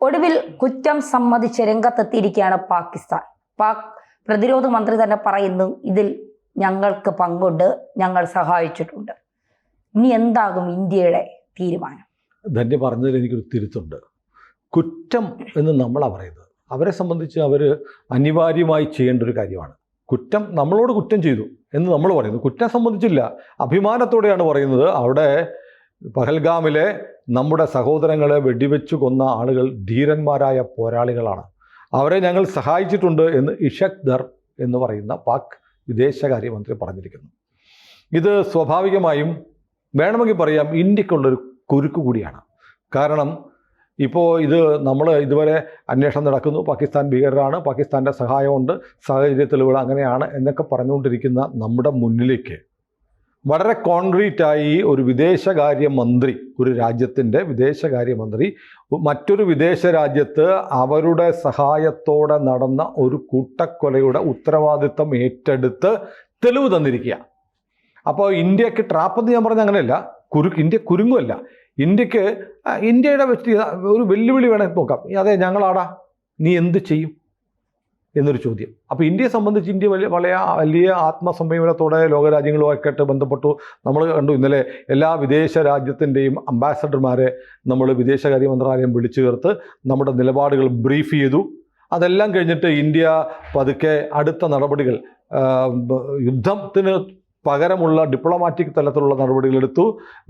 ഒടുവിൽ കുറ്റം സമ്മതിച്ച് രംഗത്തെത്തിയിരിക്കുകയാണ് പാകിസ്ഥാൻ. പാക് പ്രതിരോധ മന്ത്രി തന്നെ പറയുന്നു ഇതിൽ ഞങ്ങൾക്ക് പങ്കുണ്ട് ഞങ്ങൾ സഹായിച്ചിട്ടുണ്ട്. ഇനി എന്താകും ഇന്ത്യയുടെ തീരുമാനം? ധന്യ പറഞ്ഞതിൽ എനിക്കൊരു തിരുത്തുണ്ട്. കുറ്റം എന്ന് നമ്മളാണ് പറയുന്നത്. അവരെ സംബന്ധിച്ച് അവർ അനിവാര്യമായി ചെയ്യേണ്ട ഒരു കാര്യമാണ്. കുറ്റം നമ്മളോട് കുറ്റം ചെയ്തു എന്ന് നമ്മൾ പറയുന്നു. കുറ്റം സംബന്ധിച്ചില്ല. അഭിമാനത്തോടെയാണ് പറയുന്നത്. അവിടെ പഹൽഗാമിലെ നമ്മുടെ സഹോദരങ്ങളെ വെടിവെച്ചു കൊന്ന ആളുകൾ ധീരന്മാരായ പോരാളികളാണ്. അവരെ ഞങ്ങൾ സഹായിച്ചിട്ടുണ്ട് എന്ന് ഇഷക് ദർ എന്ന് പറയുന്ന പാക് വിദേശകാര്യമന്ത്രി പറഞ്ഞിരിക്കുന്നു. ഇത് സ്വാഭാവികമായും വേണമെങ്കിൽ പറയാം ഇന്ത്യക്കുള്ളൊരു കുരുക്ക് കൂടിയാണ്. കാരണം ഇപ്പോൾ ഇത് നമ്മൾ ഇതുവരെ അന്വേഷണം നടക്കുന്നു. പാകിസ്ഥാൻ ഭീകരരാണ് പാകിസ്ഥാന്റെ സഹായമുണ്ട് സാഹചര്യ തെളിവുകൾ അങ്ങനെയാണ് എന്നൊക്കെ പറഞ്ഞുകൊണ്ടിരിക്കുന്ന നമ്മുടെ മുന്നിലേക്ക് വളരെ കോൺക്രീറ്റായി ഒരു വിദേശകാര്യമന്ത്രി ഒരു രാജ്യത്തിന്റെ വിദേശകാര്യമന്ത്രി മറ്റൊരു വിദേശ രാജ്യത്ത് അവരുടെ സഹായത്തോടെ നടന്ന ഒരു കൂട്ടക്കൊലയുടെ ഉത്തരവാദിത്തം ഏറ്റെടുത്ത് തെളിവ് തന്നിരിക്കുക അപ്പോൾ ഇന്ത്യയ്ക്ക് ട്രാപ്പെന്ന് ഞാൻ പറഞ്ഞ അങ്ങനെയല്ല കുരു ഇന്ത്യ കുരുങ്ങുമല്ല. ഇന്ത്യയ്ക്ക് ഇന്ത്യയുടെ ഒരു വെല്ലുവിളി വേണമെങ്കിൽ നോക്കാം. അതെ ഞങ്ങളാടാ നീ എന്ത് ചെയ്യും? എന്നൊരു ചോദ്യം. അപ്പോൾ ഇന്ത്യയെ സംബന്ധിച്ച് ഇന്ത്യ വലിയ വലിയ വലിയ ആത്മസംയമനത്തോടെ ലോകരാജ്യങ്ങളുമായിട്ട് ബന്ധപ്പെട്ടു. നമ്മൾ കണ്ടു ഇന്നലെ എല്ലാ വിദേശ രാജ്യത്തിന്റെയും അംബാസഡർമാരെ നമ്മൾ വിദേശകാര്യ മന്ത്രാലയം വിളിച്ചു ചേർത്ത് നമ്മുടെ നിലപാടുകൾ ബ്രീഫ് ചെയ്തു. അതെല്ലാം കഴിഞ്ഞിട്ട് ഇന്ത്യ പതുക്കെ അടുത്ത നടപടികൾ യുദ്ധത്തിന് പകരമുള്ള ഡിപ്ലോമാറ്റിക് തലത്തിലുള്ള നടപടികളെടുത്തു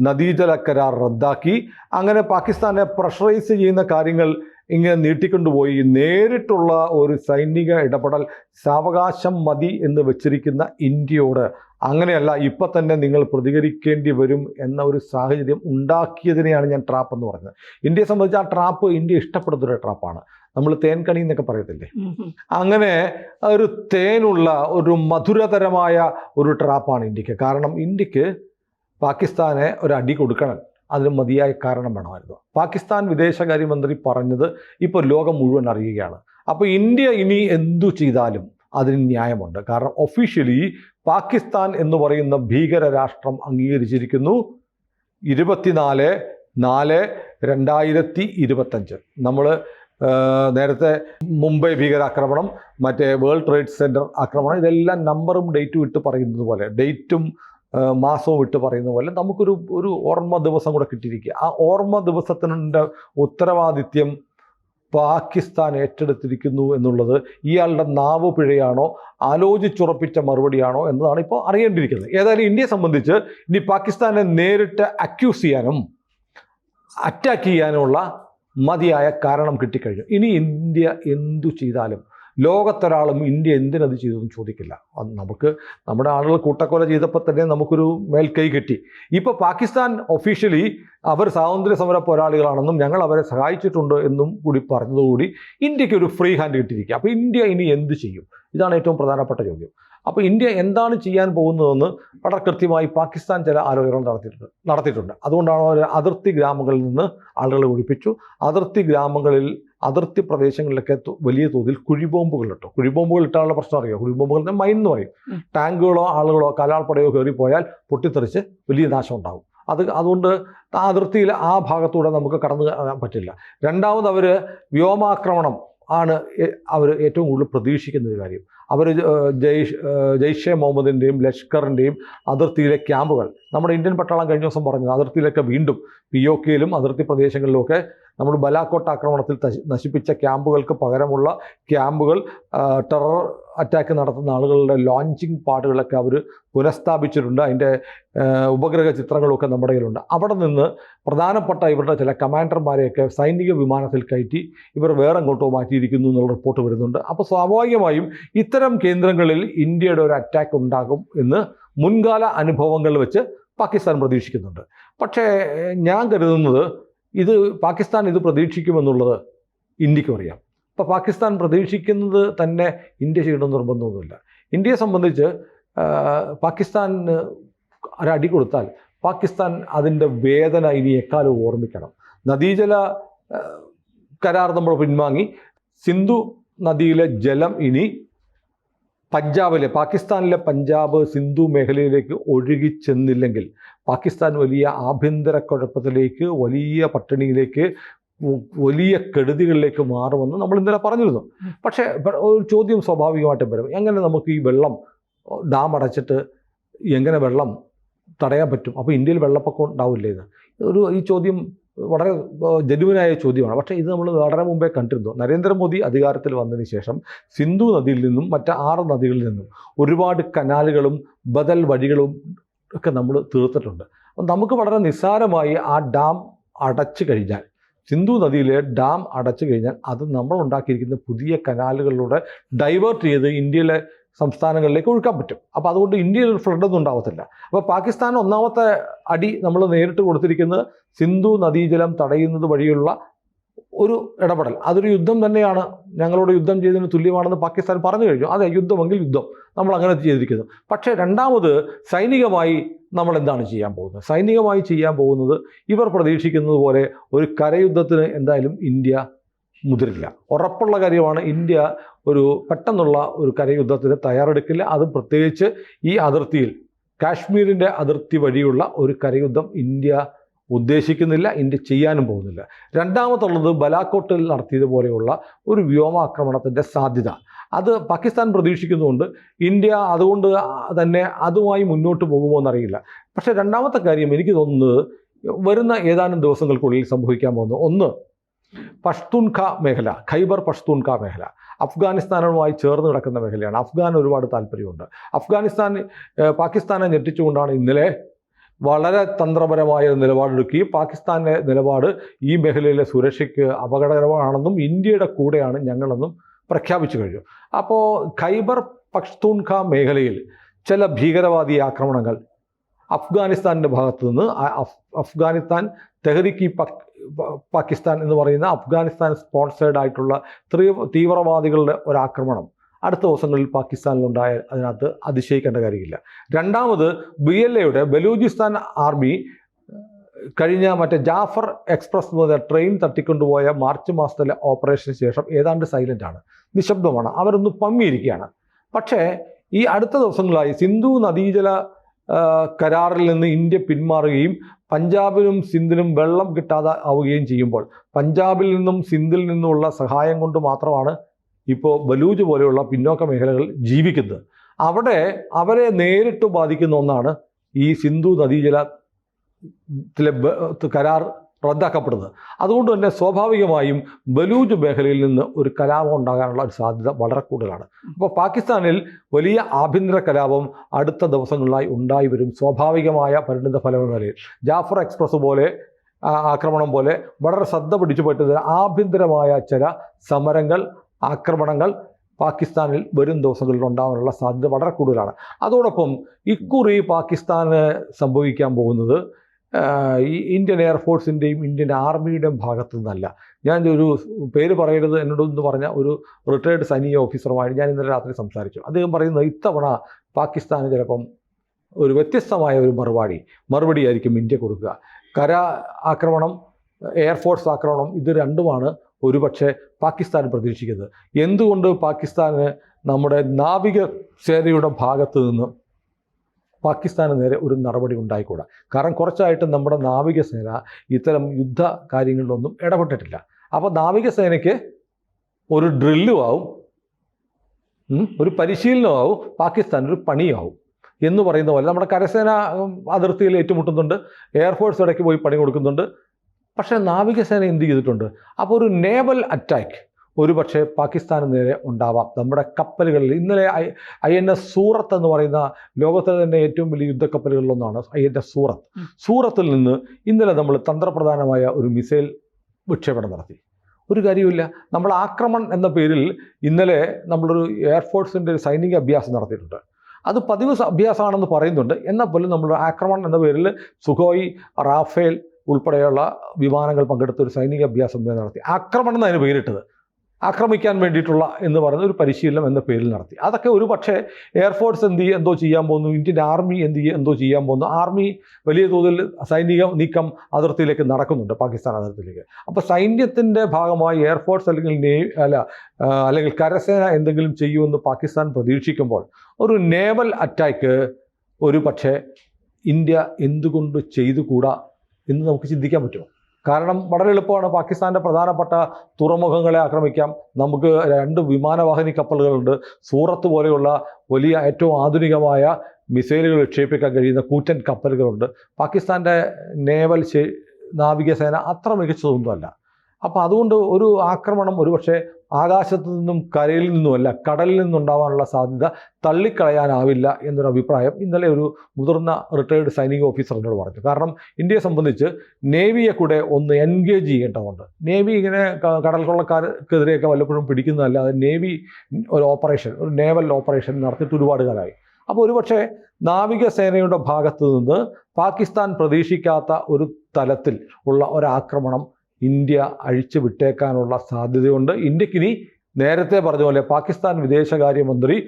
നദീജല കരാർ റദ്ദാക്കി. അങ്ങനെ പാകിസ്ഥാനെ പ്രഷറൈസ് ചെയ്യുന്ന കാര്യങ്ങൾ ഇങ്ങനെ നീട്ടിക്കൊണ്ടുപോയി നേരിട്ടുള്ള ഒരു സൈനിക ഇടപെടൽ സാവകാശം മതി എന്ന് വെച്ചിരിക്കുന്ന ഇന്ത്യയോട്. അങ്ങനെയല്ല ഇപ്പം തന്നെ നിങ്ങൾ പ്രതികരിക്കേണ്ടി വരും എന്ന ഒരു സാഹചര്യം ഉണ്ടാക്കിയതിനെയാണ് ഞാൻ ട്രാപ്പ് എന്ന് പറഞ്ഞത് ഇന്ത്യയെ സംബന്ധിച്ച് ആ ട്രാപ്പ് ഇന്ത്യ ഇഷ്ടപ്പെടുന്നൊരു ട്രാപ്പാണ്. നമ്മൾ തേൻകണി എന്നൊക്കെ പറയത്തില്ലേ? അങ്ങനെ ഒരു തേനുള്ള ഒരു മധുരതരമായ ഒരു ട്രാപ്പാണ് ഇന്ത്യയ്ക്ക്. കാരണം ഇന്ത്യയ്ക്ക് പാകിസ്ഥാനെ ഒരു അടി കൊടുക്കണം. അതിന് മതിയായ കാരണം വേണമായിരുന്നു. പാകിസ്ഥാൻ വിദേശകാര്യമന്ത്രി പറഞ്ഞത് ഇപ്പോൾ ലോകം മുഴുവൻ അറിയുകയാണ്. അപ്പോൾ ഇന്ത്യ ഇനി എന്തു ചെയ്താലും അതിന് ന്യായമുണ്ട്. കാരണം ഒഫീഷ്യലി പാകിസ്ഥാൻ എന്ന് പറയുന്ന ഭീകര രാഷ്ട്രം അംഗീകരിച്ചിരിക്കുന്നു. ഇരുപത്തിനാല് നാല് രണ്ടായിരത്തി ഇരുപത്തഞ്ച്. നമ്മൾ നേരത്തെ മുംബൈ ഭീകരാക്രമണം മറ്റേ വേൾഡ് ട്രേഡ് സെന്റർ ആക്രമണം ഇതെല്ലാം നമ്പറും ഡേറ്റും ഇട്ട് പറയുന്നത് പോലെ ഡേറ്റും മാസവും വിട്ട് പറയുന്ന പോലെ നമുക്കൊരു ഒരു ഓർമ്മ ദിവസം കൂടെ കിട്ടിയിരിക്കുക. ആ ഓർമ്മ ദിവസത്തിന്റെ ഉത്തരവാദിത്യം പാകിസ്ഥാൻ ഏറ്റെടുത്തിരിക്കുന്നു എന്നുള്ളത് ഇയാളുടെ നാവ് പിഴയാണോ ആലോചിച്ചുറപ്പിച്ച മറുപടിയാണോ എന്നതാണ് ഇപ്പോൾ അറിയേണ്ടിയിരിക്കുന്നത്. ഏതായാലും ഇന്ത്യയെ സംബന്ധിച്ച് ഇനി പാകിസ്ഥാനെ നേരിട്ട് അക്യൂസ് ചെയ്യാനും അറ്റാക്ക് ചെയ്യാനുമുള്ള മതിയായ കാരണം കിട്ടിക്കഴിഞ്ഞു. ഇനി ഇന്ത്യ എന്തു ചെയ്താലും ലോകത്തൊരാളും ഇന്ത്യ എന്തിനത് ചെയ്തു എന്ന് ചോദിക്കില്ല നമുക്ക് നമ്മുടെ ആളുകൾ കൂട്ടക്കൊല ചെയ്തപ്പോൾ തന്നെ നമുക്കൊരു മേൽക്കൈ കിട്ടി. ഇപ്പോൾ പാകിസ്ഥാൻ ഒഫീഷ്യലി അവർ സ്വാതന്ത്ര്യ സമര പോരാളികളാണെന്നും ഞങ്ങൾ അവരെ സഹായിച്ചിട്ടുണ്ട് എന്നും കൂടി പറഞ്ഞതോടുകൂടി ഇന്ത്യയ്ക്ക് ഒരു ഫ്രീ ഹാൻഡ് കിട്ടിയിരിക്കുക. അപ്പോൾ ഇന്ത്യ ഇനി എന്ത് ചെയ്യും? ഇതാണ് ഏറ്റവും പ്രധാനപ്പെട്ട ചോദ്യം. അപ്പോൾ ഇന്ത്യ എന്താണ് ചെയ്യാൻ പോകുന്നതെന്ന് വളരെ കൃത്യമായി പാകിസ്ഥാൻ ചില ആലോചനകൾ നടത്തിയിട്ടുണ്ട്. നടത്തിയിട്ടുണ്ട്. അതുകൊണ്ടാണ് അവർ അതിർത്തി ഗ്രാമങ്ങളിൽ നിന്ന് ആളുകളെ ഒഴിപ്പിച്ചു. അതിർത്തി ഗ്രാമങ്ങളിൽ അതിർത്തി പ്രദേശങ്ങളിലൊക്കെ വലിയ തോതിൽ കുഴിബോംബുകൾ ഇട്ടു കുഴിബോംബുകൾ ഇട്ടാനുള്ള പ്രശ്നം അറിയാം? കുഴിബോംബുകൾ തന്നെ മൈൻ എന്ന് പറയും. ടാങ്കുകളോ ആളുകളോ കലാൾപ്പടയോ കയറിപ്പോയാൽ പൊട്ടിത്തെറിച്ച് വലിയ നാശം ഉണ്ടാകും അത് അതുകൊണ്ട് ആ അതിർത്തിയിൽ ആ ഭാഗത്തൂടെ നമുക്ക് കടന്നു കയറാൻ പറ്റില്ല. രണ്ടാമത് അവർ വ്യോമാക്രമണം ആണ് അവർ ഏറ്റവും കൂടുതൽ പ്രതീക്ഷിക്കുന്ന ഒരു കാര്യം. അവർ ജയ്ഷ് ജയ്ഷെ മുഹമ്മദിന്റെയും ലഷ്കറിന്റെയും അതിർത്തിയിലെ ക്യാമ്പുകൾ. നമ്മുടെ ഇന്ത്യൻ പട്ടാളം കഴിഞ്ഞ ദിവസം പറഞ്ഞു അതിർത്തിയിലൊക്കെ വീണ്ടും പി ഒ കെയിലും അതിർത്തി പ്രദേശങ്ങളിലുമൊക്കെ നമ്മൾ ബലാക്കോട്ട് ആക്രമണത്തിൽ നശിപ്പിച്ച ക്യാമ്പുകൾക്ക് പകരമുള്ള ക്യാമ്പുകൾ ടെറർ അറ്റാക്ക് നടത്തുന്ന ആളുകളുടെ ലോഞ്ചിങ് പാടുകളൊക്കെ അവർ പുനഃസ്ഥാപിച്ചിട്ടുണ്ട്. അതിന്റെ ഉപഗ്രഹ ചിത്രങ്ങളൊക്കെ നമ്മുടെ കയ്യിലുണ്ട്. അവിടെ നിന്ന് പ്രധാനപ്പെട്ട ഇവരുടെ ചില കമാൻഡർമാരെയൊക്കെ സൈനിക വിമാനത്തിൽ കയറ്റി ഇവർ വേറെ എങ്ങോട്ടോ മാറ്റിയിരിക്കുന്നു എന്നുള്ള റിപ്പോർട്ട് വരുന്നുണ്ട്. അപ്പോൾ സ്വാഭാവികമായും ഇത്തരം കേന്ദ്രങ്ങളിൽ ഇന്ത്യയുടെ ഒരു അറ്റാക്ക് ഉണ്ടാകും എന്ന് മുൻകാല അനുഭവങ്ങൾ വെച്ച് പാകിസ്ഥാൻ പ്രതീക്ഷിക്കുന്നുണ്ട്. പക്ഷേ ഞാൻ കരുതുന്നത് ഇത് പാകിസ്ഥാൻ ഇത് പ്രതീക്ഷിക്കുമെന്നുള്ളത് ഇന്ത്യക്കും അറിയാം. അപ്പോൾ പാകിസ്ഥാൻ പ്രതീക്ഷിക്കുന്നത് തന്നെ ഇന്ത്യ ചെയ്യണമെന്ന് നിർബന്ധമൊന്നുമില്ല. ഇന്ത്യയെ സംബന്ധിച്ച് പാകിസ്ഥാന് ഒരടി കൊടുത്താൽ പാകിസ്ഥാൻ അതിന്റെ വേദന ഇനി എക്കാലവും ഓർമ്മിക്കണം. നദീജല കരാർ നമ്മൾ പിൻവാങ്ങി. സിന്ധു നദിയിലെ ജലം ഇനി പഞ്ചാബിലെ പാകിസ്ഥാനിലെ പഞ്ചാബ് സിന്ധു മേഖലയിലേക്ക് ഒഴുകി ചെന്നില്ലെങ്കിൽ പാകിസ്ഥാൻ വലിയ ആഭ്യന്തര കുഴപ്പത്തിലേക്ക് വലിയ പട്ടിണിയിലേക്ക് വലിയ കെടുതികളിലേക്ക് മാറുമെന്ന് നമ്മൾ ഇന്നലെ പറഞ്ഞിരുന്നു. പക്ഷേ ഒരു ചോദ്യം സ്വാഭാവികമായിട്ടും വരും. എങ്ങനെ നമുക്ക് ഈ വെള്ളം ഡാം അടച്ചിട്ട് എങ്ങനെ വെള്ളം തടയാൻ പറ്റും? അപ്പോൾ ഇന്ത്യയിൽ വെള്ളപ്പൊക്കം ഉണ്ടാവില്ലേ ഇത് ഒരു ഈ ചോദ്യം വളരെ ജനുവനായ ചോദ്യമാണ്. പക്ഷേ ഇത് നമ്മൾ വളരെ മുമ്പേ കണ്ടിരുന്നു. നരേന്ദ്രമോദി അധികാരത്തിൽ വന്നതിന് ശേഷം സിന്ധു നദിയിൽ നിന്നും മറ്റ് ആറ് നദികളിൽ നിന്നും ഒരുപാട് കനാലുകളും ബദൽ വഴികളും ഒക്കെ നമ്മൾ തീർത്തിട്ടുണ്ട്. അപ്പം നമുക്ക് വളരെ നിസ്സാരമായി ആ ഡാം അടച്ചു കഴിഞ്ഞാൽ സിന്ധു നദിയിലെ ഡാം അടച്ചു കഴിഞ്ഞാൽ അത് നമ്മൾ ഉണ്ടാക്കിയിരിക്കുന്ന പുതിയ കനാലുകളിലൂടെ ഡൈവേർട്ട് ചെയ്ത് ഇന്ത്യയിലെ സംസ്ഥാനങ്ങളിലേക്ക് ഒഴുക്കാൻ പറ്റും. അപ്പോൾ അതുകൊണ്ട് ഇന്ത്യയിൽ ഒരു ഫ്ലഡ് ഒന്നും ഉണ്ടാവത്തില്ല. അപ്പോൾ പാകിസ്ഥാൻ ഒന്നാമത്തെ അടി നമ്മൾ നേരിട്ട് കൊടുത്തിരിക്കുന്നത് സിന്ധു നദീജലം തടയുന്നത് വഴിയുള്ള ഒരു ഇടപെടൽ. അതൊരു യുദ്ധം തന്നെയാണ്. ഞങ്ങളോട് യുദ്ധം ചെയ്തതിന് തുല്യമാണെന്ന് പാകിസ്ഥാൻ പറഞ്ഞു കഴിഞ്ഞു. അതെ യുദ്ധമെങ്കിൽ യുദ്ധം. നമ്മൾ അങ്ങനെ ചെയ്തിരിക്കുന്നു. പക്ഷേ രണ്ടാമത് സൈനികമായി നമ്മൾ എന്താണ് ചെയ്യാൻ പോകുന്നത്? സൈനികമായി ചെയ്യാൻ പോകുന്നത് ഇവർ പ്രതീക്ഷിക്കുന്നത് പോലെ ഒരു കരയുദ്ധത്തിന് എന്തായാലും ഇന്ത്യ മുതിരില്ല. ഉറപ്പുള്ള കാര്യമാണ് ഇന്ത്യ ഒരു പെട്ടെന്നുള്ള ഒരു കരയുദ്ധത്തിന് തയ്യാറെടുക്കില്ല. അത് പ്രത്യേകിച്ച് ഈ അതിർത്തിയിൽ കാശ്മീരിന്റെ അതിർത്തി വഴിയുള്ള ഒരു കരയുദ്ധം ഇന്ത്യ ഉദ്ദേശിക്കുന്നില്ല ഇന്ത്യ ചെയ്യാനും പോകുന്നില്ല. രണ്ടാമത്തുള്ളത് ബലാക്കോട്ടിൽ നടത്തിയതുപോലെയുള്ള ഒരു വ്യോമാക്രമണത്തിന്റെ സാധ്യത. അത് പാകിസ്ഥാൻ പ്രതീക്ഷിക്കുന്നുണ്ട് ഇന്ത്യ അതുകൊണ്ട് തന്നെ അതുമായി മുന്നോട്ട് പോകുമോ എന്നറിയില്ല. പക്ഷേ രണ്ടാമത്തെ കാര്യം എനിക്ക് തോന്നുന്നത് വരുന്ന ഏതാനും ദിവസങ്ങൾക്കുള്ളിൽ സംഭവിക്കാൻ പോകുന്നു ഒന്ന് പഷ്തൂൺഖ മേഖല ഖൈബർ പഷ്തൂൺഖ മേഖല. അഫ്ഗാനിസ്ഥാനുമായി ചേർന്ന് കിടക്കുന്ന മേഖലയാണ്. അഫ്ഗാൻ ഒരുപാട് താല്പര്യമുണ്ട്. അഫ്ഗാനിസ്ഥാൻ പാകിസ്ഥാനെ ഞെട്ടിച്ചുകൊണ്ടാണ് ഇന്നലെ വളരെ തന്ത്രപരമായ നിലപാടെടുക്കുകയും പാകിസ്ഥാന്റെ നിലപാട് ഈ മേഖലയിലെ സുരക്ഷയ്ക്ക് അപകടകരമാണെന്നും ഇന്ത്യയുടെ കൂടെയാണ് ഞങ്ങളെന്നും പ്രഖ്യാപിച്ചു കഴിഞ്ഞു. അപ്പോൾ ഖൈബർ പഷ്തൂൺഖ മേഖലയിൽ ചില ഭീകരവാദി ആക്രമണങ്ങൾ അഫ്ഗാനിസ്ഥാന്റെ ഭാഗത്തു നിന്ന് അഫ്ഗാനിസ്ഥാൻ തെഹ്രിക്ക് പാകിസ്ഥാൻ എന്ന് പറയുന്ന അഫ്ഗാനിസ്ഥാൻ സ്പോൺസേഡ് ആയിട്ടുള്ള തീവ്ര തീവ്രവാദികളുടെ ഒരാക്രമണം അടുത്ത ദിവസങ്ങളിൽ പാകിസ്ഥാനിലുണ്ടായ അതിനകത്ത് അതിശയിക്കേണ്ട കാര്യമില്ല. രണ്ടാമത് ബി എൽ എയുടെ ബലൂചിസ്ഥാൻ ആർമി കഴിഞ്ഞ മറ്റേ ജാഫർ എക്സ്പ്രസ് എന്ന് പറഞ്ഞ ട്രെയിൻ തട്ടിക്കൊണ്ടുപോയ മാർച്ച് മാസത്തിലെ ഓപ്പറേഷന് ശേഷം ഏതാണ്ട് സൈലന്റ് ആണ്. നിശബ്ദമാണ്. അവരൊന്ന് പമ്മിയിരിക്കുകയാണ്. പക്ഷേ ഈ അടുത്ത ദിവസങ്ങളായി സിന്ധു നദീജല കരാറിൽ നിന്ന് ഇന്ത്യ പിന്മാറുകയും പഞ്ചാബിനും സിന്ധിനും വെള്ളം കിട്ടാതെ ആവുകയും ചെയ്യുമ്പോൾ പഞ്ചാബിൽ നിന്നും സിന്ധിൽ നിന്നുമുള്ള സഹായം കൊണ്ട് മാത്രമാണ് ഇപ്പോൾ ബലൂജ് പോലെയുള്ള പിന്നോക്ക മേഖലകൾ ജീവിക്കുന്നത്. അവിടെ അവരെ നേരിട്ട് ബാധിക്കുന്ന ഒന്നാണ് ഈ സിന്ധു നദീജല കരാർ റദ്ദാക്കപ്പെടുന്നത്. അതുകൊണ്ട് തന്നെ സ്വാഭാവികമായും ബലൂജ് മേഖലയിൽ നിന്ന് ഒരു കലാപം ഉണ്ടാകാനുള്ള ഒരു സാധ്യത വളരെ കൂടുതലാണ്. അപ്പോൾ പാകിസ്ഥാനിൽ വലിയ ആഭ്യന്തര കലാപം അടുത്ത ദിവസങ്ങളിലായി ഉണ്ടായി വരും. സ്വാഭാവികമായ പരിണിത ഫലമെന്ന നിലയിൽ. ജാഫർ എക്സ്പ്രസ് പോലെ ആക്രമണം പോലെ വളരെ ശ്രദ്ധ പിടിച്ചു പറ്റുന്ന ആഭ്യന്തരമായ ചില സമരങ്ങൾ ആക്രമണങ്ങൾ പാകിസ്ഥാനിൽ വരും ദിവസങ്ങളിൽ ഉണ്ടാകാനുള്ള സാധ്യത വളരെ കൂടുതലാണ്. അതോടൊപ്പം ഇക്കുറി പാകിസ്ഥാന് സംഭവിക്കാൻ പോകുന്നത് ഈ ഇന്ത്യൻ എയർഫോഴ്സിന്റെയും ഇന്ത്യൻ ആർമിയുടെയും ഭാഗത്തു നിന്നല്ല ഞാൻ ഒരു പേര് പറയരുത് എന്നോടൊന്ന് പറഞ്ഞ ഒരു റിട്ടയർഡ് സൈനിക ഓഫീസറുമായി ഞാൻ ഇന്നലെ രാത്രി സംസാരിച്ചു. അദ്ദേഹം പറയുന്നത് ഇത്തവണ പാകിസ്ഥാന് ചിലപ്പം ഒരു വ്യത്യസ്തമായ ഒരു മറുപടി ആയിരിക്കും ഇന്ത്യ കൊടുക്കുക. കര ആക്രമണം എയർഫോഴ്സ് ആക്രമണം ഇത് രണ്ടുമാണ് ഒരുപക്ഷെ പാകിസ്ഥാൻ പ്രതീക്ഷിക്കുന്നത്. എന്തുകൊണ്ട് പാകിസ്ഥാന് നമ്മുടെ നാവിക സേനയുടെ ഭാഗത്ത് നിന്ന് പാകിസ്ഥാന് നേരെ ഒരു നടപടി ഉണ്ടായിക്കൂടാ. കാരണം കുറച്ചായിട്ട് നമ്മുടെ നാവികസേന ഇത്തരം യുദ്ധ കാര്യങ്ങളിലൊന്നും ഇടപെട്ടിട്ടില്ല. അപ്പോൾ നാവികസേനയ്ക്ക് ഒരു ഡ്രില്ലും ആവും ഒരു പരിശീലനമാവും പാകിസ്ഥാൻ ഒരു പണിയാവും എന്ന് പറയുന്ന പോലെ നമ്മുടെ കരസേന അതിർത്തിയിൽ ഏറ്റുമുട്ടുന്നുണ്ട് എയർഫോഴ്സ് ഇടയ്ക്ക് പോയി പണി കൊടുക്കുന്നുണ്ട്. പക്ഷേ നാവികസേന എന്ത് ചെയ്തിട്ടുണ്ട്? അപ്പോൾ ഒരു നേവൽ അറ്റാക്ക് ഒരു പക്ഷേ പാകിസ്ഥാന് നേരെ ഉണ്ടാവാം. നമ്മുടെ കപ്പലുകളിൽ ഇന്നലെ I I N S Surat എന്ന് പറയുന്ന ലോകത്തിലെ തന്നെ ഏറ്റവും വലിയ യുദ്ധക്കപ്പലുകളിലൊന്നാണ് ഐ എൻ എസ് സൂറത്ത്. സൂറത്തിൽ നിന്ന് ഇന്നലെ നമ്മൾ തന്ത്രപ്രധാനമായ ഒരു മിസൈൽ വിക്ഷേപണം നടത്തി. ഒരു കാര്യമില്ല നമ്മൾ ആക്രമണം എന്ന പേരിൽ ഇന്നലെ നമ്മളൊരു എയർഫോഴ്സിന്റെ ഒരു സൈനിക അഭ്യാസം നടത്തിയിട്ടുണ്ട്. അത് പതിവ് അഭ്യാസമാണെന്ന് പറയുന്നുണ്ട്. എന്നാൽ പോലും നമ്മൾ ആക്രമണം എന്ന പേരിൽ സുഖോയ് റാഫേൽ ഉൾപ്പെടെയുള്ള വിമാനങ്ങൾ പങ്കെടുത്ത ഒരു സൈനിക അഭ്യാസം നടത്തി. ആക്രമണം എന്നതിന് പേരിട്ടത്. ആക്രമിക്കാൻ വേണ്ടിയിട്ടുള്ള എന്ന് പറയുന്ന ഒരു പരിശീലനം എന്ന പേരിൽ നടത്തി. അതൊക്കെ ഒരു പക്ഷേ എയർഫോഴ്സ് എന്ത് ചെയ്യുക എന്തോ ചെയ്യാൻ പോകുന്നു. ഇന്ത്യൻ ആർമി എന്ത് ചെയ്യുക എന്തോ ചെയ്യാൻ പോകുന്നു. ആർമി വലിയ തോതിൽ സൈനിക നീക്കം അതിർത്തിയിലേക്ക് നടക്കുന്നുണ്ട് പാകിസ്ഥാൻ അതിർത്തിയിലേക്ക്. അപ്പോൾ സൈന്യത്തിന്റെ ഭാഗമായി എയർഫോഴ്സ് അല്ലെങ്കിൽ നേവി അല്ല അല്ലെങ്കിൽ കരസേന എന്തെങ്കിലും ചെയ്യുമെന്ന് പാകിസ്ഥാൻ പ്രതീക്ഷിക്കുമ്പോൾ ഒരു നേവൽ അറ്റാക്ക് ഒരു പക്ഷേ ഇന്ത്യ എന്തുകൊണ്ട് ചെയ്തുകൂടാ എന്ന് നമുക്ക് ചിന്തിക്കാൻ പറ്റുമോ? കാരണം വളരെ എളുപ്പമാണ് പാകിസ്ഥാന്റെ പ്രധാനപ്പെട്ട തുറമുഖങ്ങളെ ആക്രമിക്കാം. നമുക്ക് രണ്ട് വിമാനവാഹിനി കപ്പലുകളുണ്ട്. സൂറത്ത് പോലെയുള്ള വലിയ ഏറ്റവും ആധുനികമായ മിസൈലുകൾ വിക്ഷേപിക്കാൻ കഴിയുന്ന കൂറ്റൻ കപ്പലുകളുണ്ട്. പാകിസ്ഥാന്റെ നേവൽ നാവികസേന അത്ര മികച്ചതൊന്നുമല്ല. അപ്പോൾ അതുകൊണ്ട് ഒരു ആക്രമണം ഒരുപക്ഷെ ആകാശത്തു നിന്നും കരയിൽ നിന്നുമല്ല കടലിൽ നിന്നുണ്ടാവാനുള്ള സാധ്യത തള്ളിക്കളയാനാവില്ല എന്നൊരു അഭിപ്രായം ഇന്നലെ ഒരു മുതിർന്ന റിട്ടയേർഡ് സൈനിക ഓഫീസർ എന്നോട് പറഞ്ഞു. കാരണം ഇന്ത്യയെ സംബന്ധിച്ച് നേവിയെ കൂടെ ഒന്ന് എൻഗേജ് ചെയ്യേണ്ടതുണ്ട്. നേവി ഇങ്ങനെ കടൽ കൊള്ളക്കാർക്കെതിരെയൊക്കെ വല്ലപ്പോഴും പിടിക്കുന്നതല്ലാതെ നേവി ഒരു ഓപ്പറേഷൻ ഒരു നേവൽ ഓപ്പറേഷൻ നടത്തിയിട്ട് ഒരുപാട് കാലമായി അപ്പോൾ ഒരുപക്ഷെ നാവികസേനയുടെ ഭാഗത്തു നിന്ന് പാകിസ്ഥാൻ പ്രതീക്ഷിക്കാത്ത ഒരു തലത്തിൽ ഉള്ള ഒരാക്രമണം ഇന്ത്യ അഴിച്ചു വിട്ടേക്കാനുള്ള സാധ്യതയുണ്ട്. ഇന്ത്യക്കിനി നേരത്തെ പറഞ്ഞ പോലെ പാകിസ്ഥാൻ വിദേശകാര്യമന്ത്രി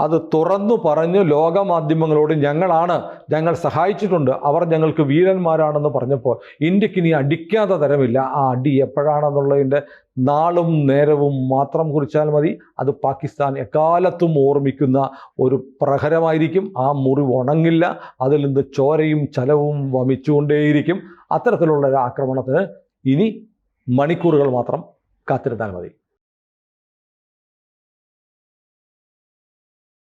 അത് തുറന്നു പറഞ്ഞു ലോകമാധ്യമങ്ങളോട് ഞങ്ങളാണ് ഞങ്ങൾ സഹായിച്ചിട്ടുണ്ട് അവർ ഞങ്ങൾക്ക് വീരന്മാരാണെന്ന് പറഞ്ഞപ്പോൾ ഇന്ത്യയ്ക്ക് ഇനി അടിക്കാത്ത തരമില്ല. ആ അടി എപ്പോഴാണെന്നുള്ളതിന്റെ നാളും നേരവും മാത്രം കുറിച്ചാൽ മതി. അത് പാകിസ്ഥാൻ എക്കാലത്തും ഓർമ്മിക്കുന്ന ഒരു പ്രഹരമായിരിക്കും. ആ മുറി ഉണങ്ങില്ല. അതിൽ നിന്ന് ചോരയും ചലവും വമിച്ചുകൊണ്ടേയിരിക്കും. അത്തരത്തിലുള്ള ഒരു ആക്രമണത്തിന് ഇനി മണിക്കൂറുകൾ മാത്രം കാത്തിരുന്നാൽ മതി.